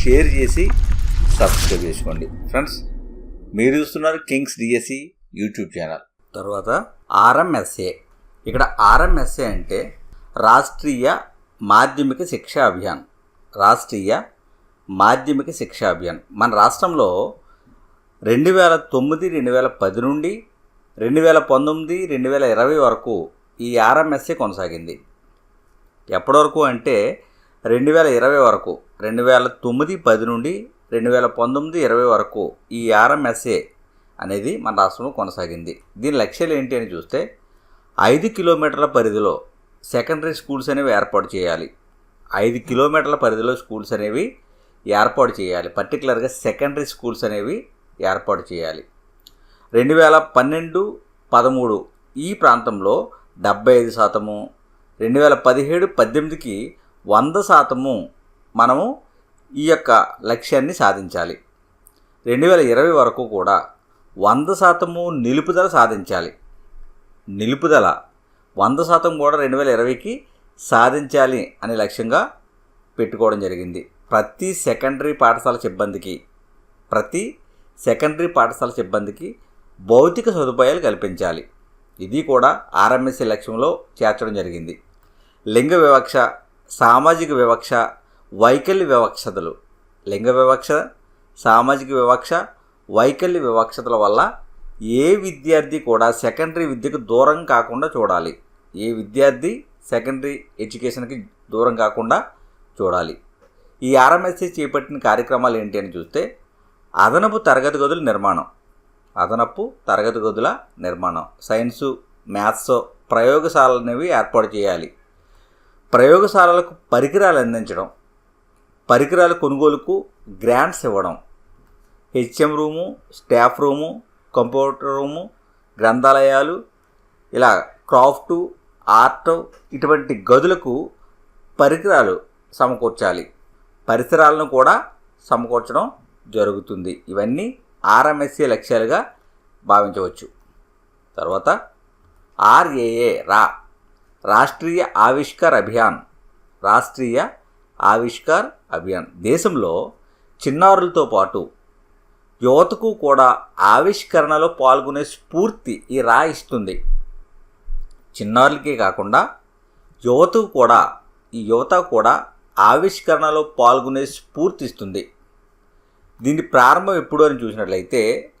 Share చేసి subscribe చేసుకోండి. Friends మీరు చూస్తున్నారు కింగ్స్ డిఎస్సి యూట్యూబ్ ఛానల్. తర్వాత ఆర్ఎంఎస్ఏ. ఇక్కడ ఆర్ఎంఎస్ఏ అంటే రాష్ట్రీయ మాధ్యమిక శిక్షా అభియాన్. రాష్ట్రీయ మాధ్యమిక శిక్షా అభియాన్. మన రాష్ట్రంలో రెండు వేల తొమ్మిది రెండు వేల పది నుండి రెండు వేల పంతొమ్మిది రెండు వేల ఇరవై వరకు ఈ ఆర్ఎంఎస్ఏ కొనసాగింది. ఎప్పటివరకు అంటే రెండు వేల ఇరవై వరకు రెండు వేల తొమ్మిది పది నుండి రెండు వేల పంతొమ్మిది ఇరవై వరకు ఈ ఆర్ఎంఎస్ఏ అనేది మన రాష్ట్రంలో కొనసాగింది. దీని లక్ష్యాలు ఏంటి అని చూస్తే ఐదు కిలోమీటర్ల పరిధిలో సెకండరీ స్కూల్స్ అనేవి ఏర్పాటు చేయాలి. ఐదు కిలోమీటర్ల పరిధిలో స్కూల్స్ అనేవి ఏర్పాటు చేయాలి. పర్టికులర్గా సెకండరీ స్కూల్స్ అనేవి ఏర్పాటు చేయాలి. రెండు వేల పన్నెండు పదమూడు ఈ ప్రాంతంలో డెబ్బై ఐదు శాతము రెండు వేల పదిహేడు పద్దెనిమిదికి వంద శాతము మనము ఈ యొక్క లక్ష్యాన్ని సాధించాలి. రెండు వేల ఇరవై వరకు కూడా వంద శాతము నిలుపుదల సాధించాలి. నిలుపుదల. వంద శాతం కూడా రెండు వేల ఇరవైకి సాధించాలి అనే లక్ష్యంగా పెట్టుకోవడం జరిగింది. ప్రతి సెకండరీ పాఠశాల సిబ్బందికి ప్రతి సెకండరీ పాఠశాల సిబ్బందికి భౌతిక సదుపాయాలు కల్పించాలి. ఇది కూడా ఆర్ఎంఎస్సీ లక్ష్యంలో చేర్చడం జరిగింది. లింగ వివక్ష సామాజిక వివక్ష వైకల్య వివక్షతలు. లింగ వివక్ష సామాజిక వివక్ష వైకల్య వివక్షతల వల్ల ఏ విద్యార్థి కూడా సెకండరీ విద్యకు దూరం కాకుండా చూడాలి. ఏ విద్యార్థి సెకండరీ ఎడ్యుకేషన్కి దూరం కాకుండా చూడాలి. ఈ ఆర్ఎంఎస్సీ చేపట్టిన కార్యక్రమాలు ఏంటి అని చూస్తే అదనపు తరగతి గదుల నిర్మాణం. అదనపు తరగతి గదుల నిర్మాణం. సైన్సు మ్యాథ్స్ ప్రయోగశాలలు అనేవి ఏర్పాటు చేయాలి. ప్రయోగశాలలకు పరికరాలు అందించడం పరికరాల కొనుగోలుకు గ్రాంట్స్ ఇవ్వడం HM room staff room computer room గ్రంథాలయాలు ఇలా క్రాఫ్టు ఆర్ట్ ఇటువంటి గదులకు పరికరాలు సమకూర్చాలి. పరిసరాలను కూడా సమకూర్చడం జరుగుతుంది. ఇవన్నీ ఆర్ఎంఎస్ఏ లక్ష్యాలుగా భావించవచ్చు. తర్వాత ఆర్ఏఏ రా. రాష్ట్రీయ ఆవిష్కార్ అభియాన్. రాష్ట్రీయ ఆవిష్కార్ అభియాన్. దేశంలో చిన్నారులతో పాటు యువతకు కూడా ఆవిష్కరణలో పాల్గొనే స్ఫూర్తి ఈ రా ఇస్తుంది. చిన్నారులకే కాకుండా యువతకు కూడా ఈ యువత కూడా ఆవిష్కరణలో పాల్గొనే స్ఫూర్తి ఇస్తుంది. దీని ప్రారంభం ఎప్పుడు అని చూసినట్లయితే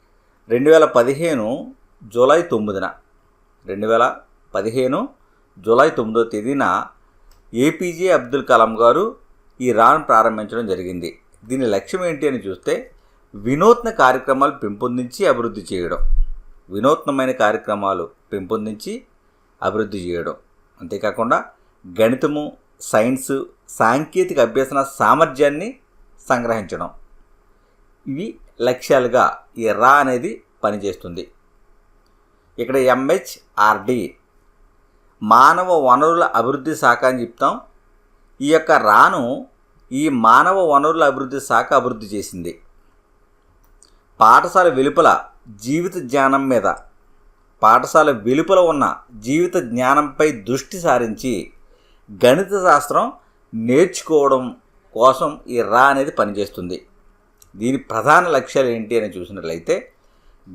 రెండు వేల పదిహేను జూలై తొమ్మిదిన. రెండు వేల పదిహేను జూలై తొమ్మిదో తేదీన ఏపీజే అబ్దుల్ కలాం గారు ఈ రాన్ ప్రారంభించడం జరిగింది. దీని లక్ష్యం ఏంటి అని చూస్తే వినూత్న కార్యక్రమాలు పెంపొందించి అభివృద్ధి చేయడం. వినూత్నమైన కార్యక్రమాలు పెంపొందించి అభివృద్ధి చేయడం. అంతేకాకుండా గణితము సైన్స్ సాంకేతిక అభ్యసన సామర్థ్యాన్ని సంగ్రహించడం. ఇవి లక్ష్యాలుగా ఈ రా అనేది పనిచేస్తుంది. ఇక్కడ ఎంహెచ్ఆర్డి మానవ వనరుల అభివృద్ధి శాఖ అని చెప్తాం. ఈ యొక్క రాను ఈ మానవ వనరుల అభివృద్ధి శాఖ అభివృద్ధి చేసింది. పాఠశాల వెలుపల జీవిత జ్ఞానం మీద పాఠశాల వెలుపల ఉన్న జీవిత జ్ఞానంపై దృష్టి సారించి గణిత శాస్త్రం నేర్చుకోవడం కోసం ఈ రా అనేది పనిచేస్తుంది. దీని ప్రధాన లక్ష్యాలు ఏంటి అని చూసినట్లయితే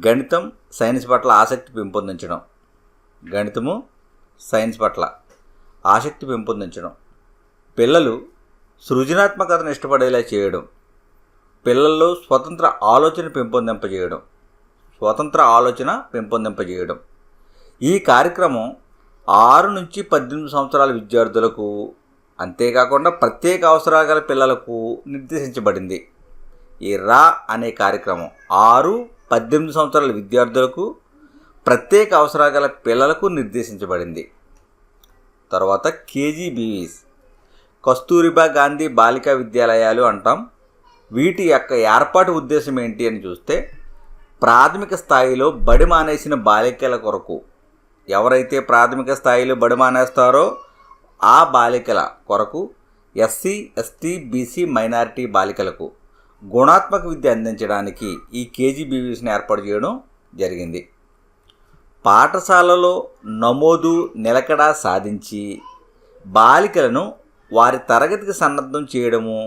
గణితం సైన్స్ పట్ల ఆసక్తి పెంపొందించడం. గణితము సైన్స్ పట్ల ఆసక్తి పెంపొందించడం. పిల్లలు సృజనాత్మకతను ఇష్టపడేలా చేయడం. పిల్లల్లో స్వతంత్ర ఆలోచన పెంపొందింపజేయడం. స్వతంత్ర ఆలోచన పెంపొందింపజేయడం. ఈ కార్యక్రమం ఆరు నుంచి పద్దెనిమిది సంవత్సరాల విద్యార్థులకు అంతేకాకుండా ప్రత్యేక అవసరాలు గల పిల్లలకు నిర్దేశించబడింది. ఈ రా అనే కార్యక్రమం ఆరు పద్దెనిమిది సంవత్సరాల విద్యార్థులకు ప్రత్యేక అవసరాలు గల పిల్లలకు నిర్దేశించబడింది. తర్వాత కేజీబీవీస్ కస్తూరిబా గాంధీ బాలికా విద్యాలయాలు అంటాం. వీటి యొక్క ఏర్పాటు ఉద్దేశం ఏంటి అని చూస్తే ప్రాథమిక స్థాయిలో బడి మానేసిన బాలికల కొరకు. ఎవరైతే ప్రాథమిక స్థాయిలో బడి మానేస్తారో ఆ బాలికల కొరకు ఎస్సీ ఎస్టీ బీసీ మైనారిటీ బాలికలకు గుణాత్మక విద్య అందించడానికి ఈ కేజీబీవీస్ని ఏర్పాటు చేయడం జరిగింది. పాఠశాలలో నమోదు నిలకడ సాధించి బాలికలను వారి తరగతికి సన్నద్ధం చేయడము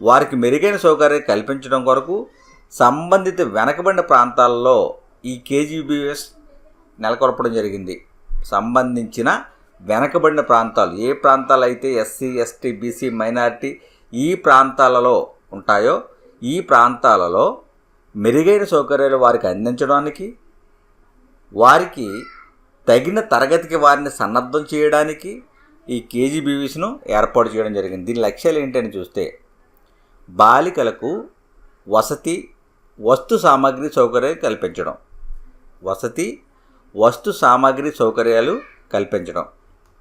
వారికి మెరుగైన సౌకర్యం కల్పించడం కొరకు సంబంధిత వెనకబడిన ప్రాంతాల్లో ఈ కేజీబీఎస్ నెలకొల్పడం జరిగింది. సంబంధించిన వెనకబడిన ప్రాంతాలు ఏ ప్రాంతాలు అయితే ఎస్సీ ఎస్టీ బీసీ మైనారిటీ ఈ ప్రాంతాలలో ఉంటాయో ఈ ప్రాంతాలలో మెరుగైన సౌకర్యాలు వారికి అందించడానికి వారికి తగిన తరగతికి వారిని సన్నద్ధం చేయడానికి ఈ కేజీబీవీస్ను ఏర్పాటు చేయడం జరిగింది. దీని లక్ష్యాలు ఏంటని చూస్తే బాలికలకు వసతి వస్తు సామాగ్రి సౌకర్యాలు కల్పించడం. వసతి వస్తు సామాగ్రి సౌకర్యాలు కల్పించడం.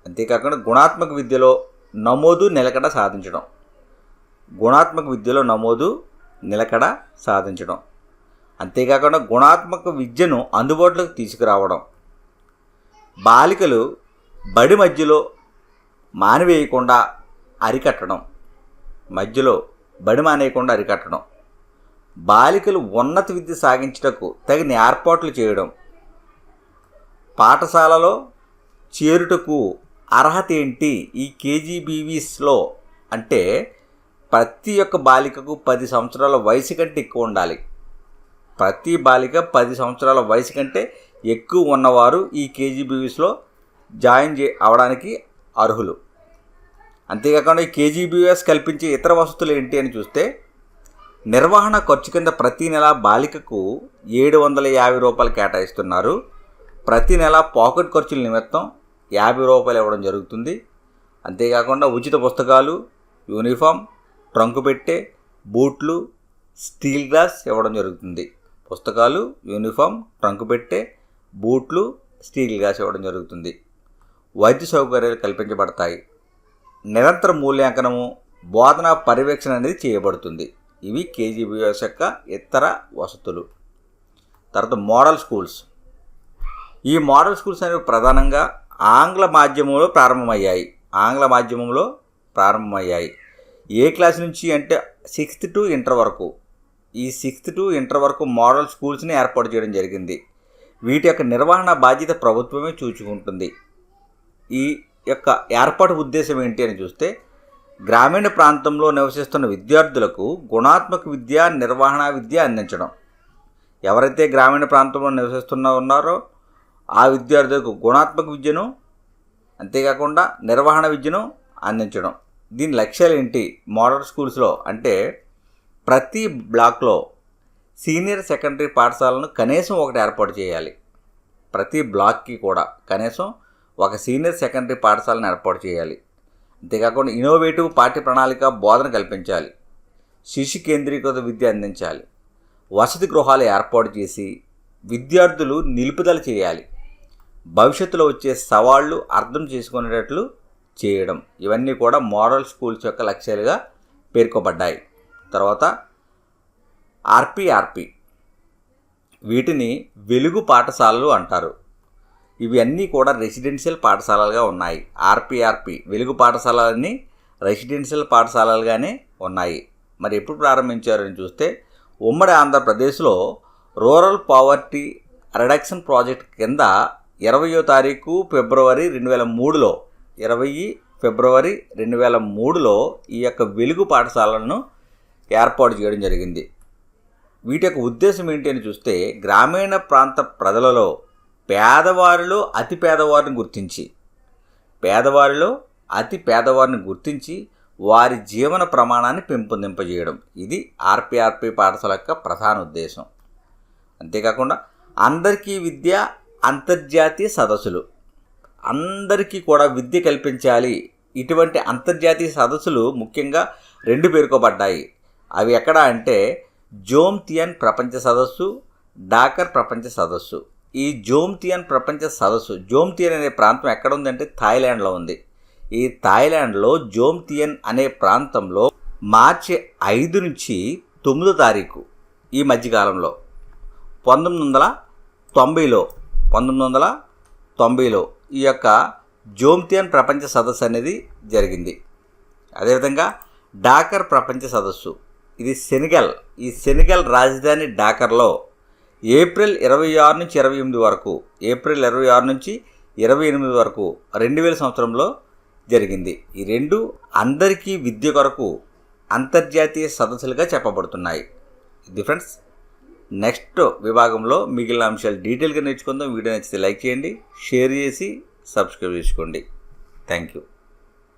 అంతేకాకుండా గుణాత్మక విద్యలో నమోదు నిలకడ సాధించడం. గుణాత్మక విద్యలో నమోదు నిలకడ సాధించడం. అంతేకాకుండా గుణాత్మక విద్యను అందుబాటులోకి తీసుకురావడం. బాలికలు బడి మధ్యలో మానివేయకుండా అరికట్టడం. మధ్యలో బడి మానేయకుండా అరికట్టడం. బాలికలు ఉన్నత విద్య సాగించటకు తగిన ఏర్పాట్లు చేయడం. పాఠశాలలో చేరుటకు అర్హత ఏంటి? ఈ కేజీబీవీస్లో అంటే ప్రతి ఒక్క బాలికకు పది సంవత్సరాల వయసు కంటే ఎక్కువ ఉండాలి. ప్రతి బాలిక పది సంవత్సరాల వయసు కంటే ఎక్కువ ఉన్నవారు ఈ కేజీబీవీస్లో జాయిన్ చే అవడానికి అర్హులు. అంతేకాకుండా ఈ కేజీబీఎస్ కల్పించే ఇతర వసతులు ఏంటి అని చూస్తే నిర్వహణ ఖర్చు కింద ప్రతి నెల బాలికకు ఏడు వందల యాభై రూపాయలు కేటాయిస్తున్నారు. ప్రతి నెల పాకెట్ ఖర్చుల నిమిత్తం యాభై రూపాయలు ఇవ్వడం జరుగుతుంది. అంతేకాకుండా ఉచిత పుస్తకాలు యూనిఫామ్ ట్రంకు పెట్టే బూట్లు స్టీల్ గ్లాస్ ఇవ్వడం జరుగుతుంది. పుస్తకాలు యూనిఫామ్ ట్రంకు పెట్టే బూట్లు స్టీల్ గ్లాస్ ఇవ్వడం జరుగుతుంది. వైద్య సౌకర్యాలు కల్పించబడతాయి. నిరంతర మూల్యాంకనము బోధన పర్యవేక్షణ అనేది చేయబడుతుంది. ఇవి కేజీబీఎస్ యొక్క ఇతర వసతులు. తర్వాత మోడల్ స్కూల్స్. ఈ మోడల్ స్కూల్స్ అనేవి ప్రధానంగా ఆంగ్ల మాధ్యమంలో ప్రారంభమయ్యాయి. ఆంగ్ల మాధ్యమంలో ప్రారంభమయ్యాయి. ఏ క్లాస్ నుంచి అంటే సిక్స్త్ టు ఇంటర్ వరకు. ఈ సిక్స్త్ టు ఇంటర్ వరకు మోడల్ స్కూల్స్ని ఏర్పాటు చేయడం జరిగింది. వీటి యొక్క నిర్వహణ బాధ్యత ప్రభుత్వమే చూచుకుంటుంది. ఈ యొక్క ఏర్పాటు ఉద్దేశం ఏంటి అని చూస్తే గ్రామీణ ప్రాంతంలో నివసిస్తున్న విద్యార్థులకు గుణాత్మక విద్య నిర్వహణ విద్య అందించడం. ఎవరైతే గ్రామీణ ప్రాంతంలో నివసిస్తున్న ఉన్నారో ఆ విద్యార్థులకు గుణాత్మక విద్యను అంతేకాకుండా నిర్వహణ విద్యను అందించడం. దీని లక్ష్యాలు ఏంటి మోడల్ స్కూల్స్లో? అంటే ప్రతి బ్లాక్లో సీనియర్ సెకండరీ పాఠశాలను కనీసం ఒకటి ఏర్పాటు చేయాలి. ప్రతి బ్లాక్కి కూడా కనీసం ఒక సీనియర్ సెకండరీ పాఠశాలను ఏర్పాటు చేయాలి. అంతేకాకుండా ఇన్నోవేటివ్ పాఠ్య ప్రణాళిక బోధన కల్పించాలి. శిశు కేంద్రీకృత విద్య అందించాలి. వసతి గృహాలు ఏర్పాటు చేసి విద్యార్థులు నిలుపుదల చేయాలి. భవిష్యత్తులో వచ్చే సవాళ్ళు అర్థం చేసుకునేటట్లు చేయడం. ఇవన్నీ కూడా మోడల్ స్కూల్స్ యొక్క లక్ష్యాలుగా పేర్కొబడ్డాయి. తర్వాత ఆర్పిఆర్పి. వీటిని వెలుగు పాఠశాలలు అంటారు. ఇవన్నీ కూడా రెసిడెన్షియల్ పాఠశాలలుగా ఉన్నాయి. ఆర్పిఆర్పి వెలుగు పాఠశాలలన్నీ రెసిడెన్షియల్ పాఠశాలలుగానే ఉన్నాయి. మరి ఎప్పుడు ప్రారంభించారని చూస్తే ఉమ్మడి ఆంధ్రప్రదేశ్లో రూరల్ పావర్టీ రిడక్షన్ ప్రాజెక్ట్ కింద ఇరవయో తారీఖు ఫిబ్రవరి రెండు వేల మూడులో ఇరవై ఫిబ్రవరి రెండు వేల మూడులో ఈ యొక్క వెలుగు పాఠశాలను ఏర్పాటు చేయడం జరిగింది. వీటి యొక్క ఉద్దేశం ఏంటి అని చూస్తే గ్రామీణ ప్రాంత ప్రజలలో పేదవారిలో అతి పేదవారిని గుర్తించి పేదవారిలో అతి పేదవారిని గుర్తించి వారి జీవన ప్రమాణాన్ని పెంపొందింపజేయడం. ఇది ఆర్పిఆర్పి పాఠశాల యొక్క ప్రధాన ఉద్దేశం. అంతేకాకుండా అందరికీ విద్య అంతర్జాతీయ సదస్సులు. అందరికీ కూడా విద్య కల్పించాలి. ఇటువంటి అంతర్జాతీయ సదస్సులు ముఖ్యంగా రెండు పేర్కొబడ్డాయి. అవి ఎక్కడ అంటే జోమ్తియన్ ప్రపంచ సదస్సు డాకర్ ప్రపంచ సదస్సు. ఈ జోమ్తియన్ ప్రపంచ సదస్సు జోమ్తియన్ అనే ప్రాంతం ఎక్కడ ఉందంటే థాయిలాండ్లో ఉంది. ఈ థాయిలాండ్లో జోమ్తియన్ అనే ప్రాంతంలో మార్చి ఐదు నుంచి తొమ్మిదో తారీఖు ఈ మధ్యకాలంలో పంతొమ్మిది వందల తొంభైలో పంతొమ్మిది వందల తొంభైలో ఈ యొక్క జోమ్తియన్ ప్రపంచ సదస్సు అనేది జరిగింది. అదేవిధంగా డాకర్ ప్రపంచ సదస్సు ఇది సెనెగల్. ఈ సెనెగల్ రాజధాని డాకర్లో ఏప్రిల్ ఇరవై ఆరు నుంచి ఇరవై ఎనిమిది వరకు ఏప్రిల్ ఇరవై ఆరు నుంచి ఇరవై ఎనిమిది వరకు రెండు వేల సంవత్సరంలో జరిగింది. ఈ రెండు అందరికీ విద్య కొరకు అంతర్జాతీయ సదస్సులుగా చెప్పబడుతున్నాయి. ఇది ఫ్రెండ్స్ నెక్స్ట్ విభాగంలో మిగిలిన అంశాలు డీటెయిల్గా నేర్చుకుందాం. వీడియో నచ్చితే లైక్ చేయండి షేర్ చేసి సబ్స్క్రైబ్ చేసుకోండి. Thank you.